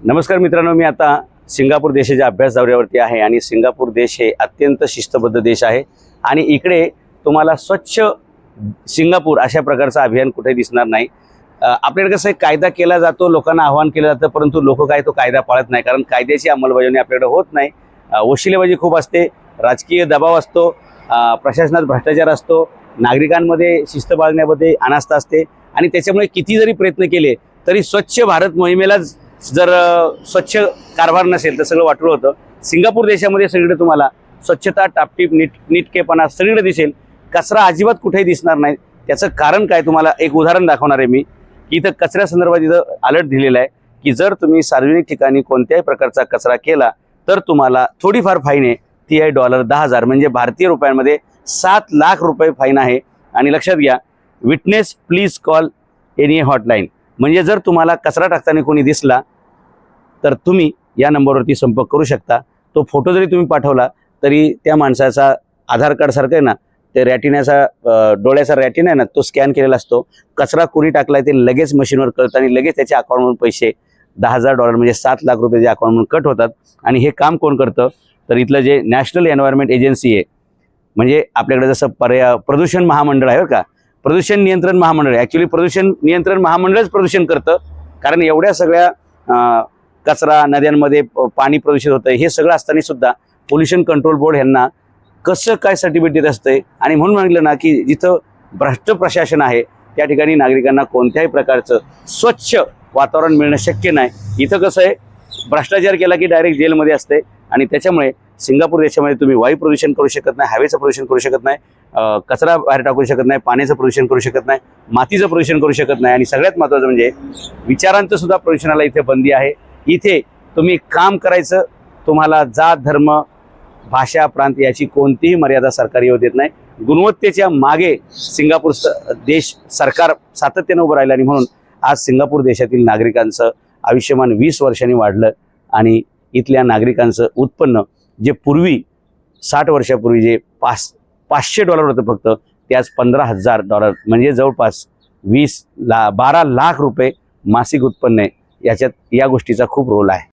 नमस्कार मित्रांनो मी आता सिंगापूर देशाच्या अभ्यास दौऱ्यावरती आहे आणि सिंगापूर देश हे अत्यंत शिस्तबद्ध देश आहे. आणि इकडे तुम्हाला स्वच्छ सिंगापूर अशा प्रकारचं अभियान कुठे दिसणार नाही. आपल्याकडे कसं आहे कायदा केला जातो लोकांना आव्हान केलं जातं परंतु लोक काय तो कायदा पाळत नाही. कारण कायद्याची अंमलबजावणी आपल्याकडे होत नाही. वशिलेबाजी खूप असते राजकीय दबाव असतो प्रशासनात भ्रष्टाचार असतो नागरिकांमध्ये शिस्त बाळगण्यामध्ये अनास्था असते. आणि त्याच्यामुळे किती जरी प्रयत्न केले तरी स्वच्छ भारत मोहिमेलाच जर स्वच्छ कारभार नसेल तर सगळं वाटलं होतं. सिंगापूर देशामध्ये सगळीकडे तुम्हाला स्वच्छता टापटीप नीट नीटकेपणा सगळीकडे दिसेल. कचरा अजिबात कुठेही दिसणार नाही. त्याचं कारण काय तुम्हाला? एक उदाहरण दाखवणार आहे मी की इथं कचऱ्यासंदर्भात इथं अलर्ट दिलेला आहे की जर तुम्ही सार्वजनिक ठिकाणी कोणत्याही प्रकारचा कचरा केला तर तुम्हाला थोडीफार फाईन आहे. ती आहे डॉलर दहा हजार. म्हणजे भारतीय रुपयांमध्ये सात लाख रुपये फाईन आहे. आणि लक्षात घ्या witness please call any hotline म्हणजे जर तुम्हाला कचरा टाकताना कोणी दिसला तर तुम्ही या नंबरवरती संपर्क करू शकता. तो फोटो जरी तुम्ही पाठवला तरी त्या माणसाचा आधार कार्ड सारखं आहे ना ते रॅटिनाचा डोळ्याचा रॅटिना आहे ना तो स्कॅन केलेला असतो. कचरा कोणी टाकलाय ते लगेच मशीनवर कळतं आणि लगेच त्याच्या अकाउंटमधून पैसे दहा हजार डॉलर म्हणजे सात लाख रुपये जे अकाउंटमधून कट होतात. आणि हे काम कोण करतं? तर इथलं जे नॅशनल एन्व्हायरमेंट एजन्सी आहे म्हणजे आपल्याकडे जसं पर्या प्रदूषण महामंडळ आहे बरं का. प्रदूषण नियंत्रण महामंडळ ॲक्च्युली प्रदूषण नियंत्रण महामंडळच प्रदूषण करतं. कारण एवढ्या सगळ्या कचरा नद्यांमध्ये पाणी प्रदूषित होतं हे सगळं असताना सुद्धा पोल्युशन कंट्रोल बोर्ड ह्यांना कसं काय सर्टिफिकेट देत असतंय? आणि म्हणून म्हटलं ना की जिथं भ्रष्ट प्रशासन आहे त्या ठिकाणी नागरिकांना कोणत्याही प्रकारचं स्वच्छ वातावरण मिळणं शक्य नाही. इथं कसं आहे भ्रष्टाचार केला की डायरेक्ट जेलमध्ये असते आणि त्याच्यामुळे सिंगापूर देशामध्ये तुम्ही वायू प्रदूषण करू शकत नाही हवेचं प्रदूषण करू शकत नाही कचरा बाहेर टाकू शकत नाही पाण्याचं प्रदूषण करू शकत नाही मातीचं प्रदूषण करू शकत नाही आणि सगळ्यात महत्त्वाचं म्हणजे विचारांचं सुद्धा प्रदूषणाला इथे बंदी आहे. इथे तुम्ही काम करायचं तुम्हाला जात धर्म भाषा प्रांत याची कोणतीही मर्यादा सरकार येऊ देत नाही. गुणवत्तेच्या मागे सिंगापूर स- देश सरकार सातत्यानं उभं राहिलं आणि म्हणून आज सिंगापूर देशातील नागरिकांचं आयुष्यमान वीस वर्षांनी वाढलं आणि इथल्या नागरिकांचं उत्पन्न जे पूर्वी साठ वर्षापूर्वी जे पाच पाचशे डॉलर होतं फक्त ते आज पंधरा हजार डॉलर म्हणजे जवळपास वीस ला बारा लाख रुपये मासिक उत्पन्न आहे. याच्यात या गोष्टीचा खूप रोल आहे.